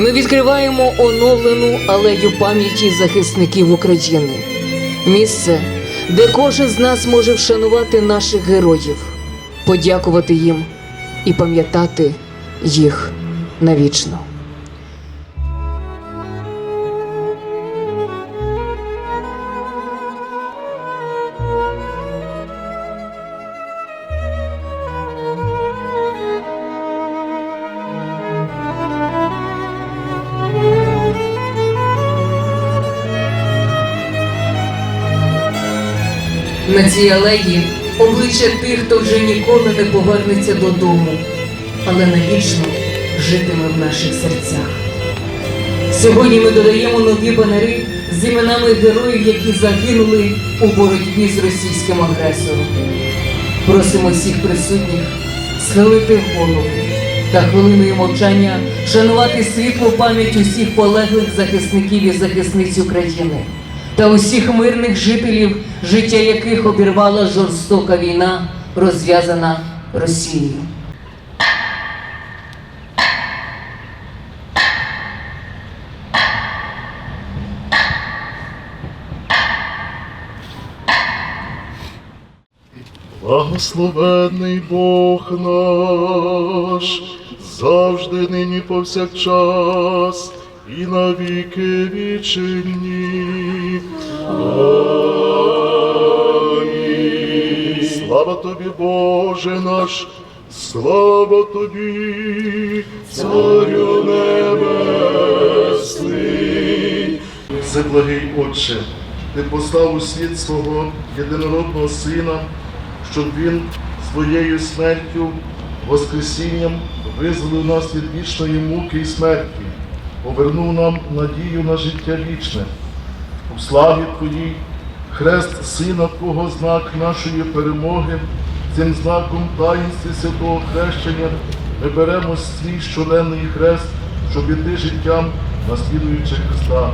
Ми відкриваємо оновлену алею пам'яті захисників України. Місце, де кожен з нас може вшанувати наших героїв, подякувати їм і пам'ятати їх навічно. На цій алеї обличчя тих, хто вже ніколи не повернеться додому, але навічно житиме в наших серцях. Сьогодні ми додаємо нові банери з іменами героїв, які загинули у боротьбі з російським агресором. Просимо всіх присутніх схилити голову та хвилиною мовчання шанувати світлу пам'ять усіх полеглих захисників і захисниць України та усіх мирних жителів, життя яких обірвала жорстока війна, розв'язана Росією. Благословенний Бог наш, завжди нині повсякчас і на віки вічені. Амінь. Слава тобі, Боже наш, слава тобі, Царю Небесний. Всеблагий Отче, ти послав у світ свого єдинородного Сина, щоб Він своєю смертю, Воскресінням визволив нас від вічної муки і смерті, повернув нам надію на життя вічне. У славі Твоїй, хрест Сина Твого знак нашої перемоги, цим знаком таїнстві святого хрещення ми беремо свій щоденний хрест, щоб іти життям, наслідуючи Христа.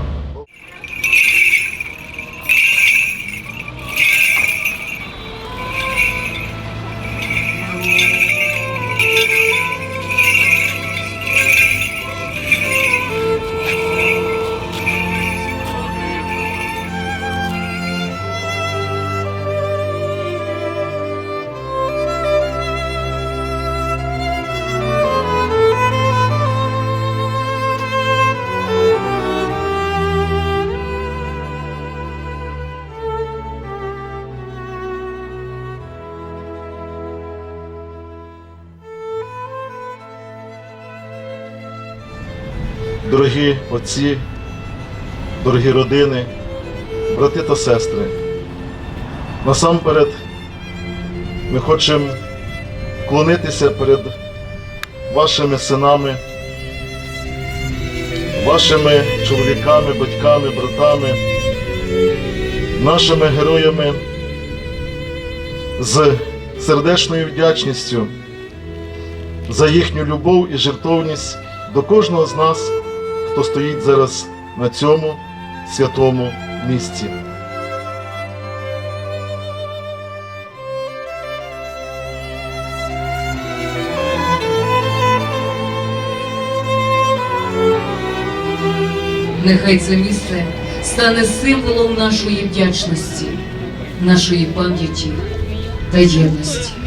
Дорогі отці, дорогі родини, брати та сестри, насамперед ми хочемо вклонитися перед вашими синами, вашими чоловіками, батьками, братами, нашими героями з сердечною вдячністю за їхню любов і жертовність до кожного з нас, хто стоїть зараз на цьому святому місці. Нехай це місце стане символом нашої вдячності, нашої пам'яті та єдності.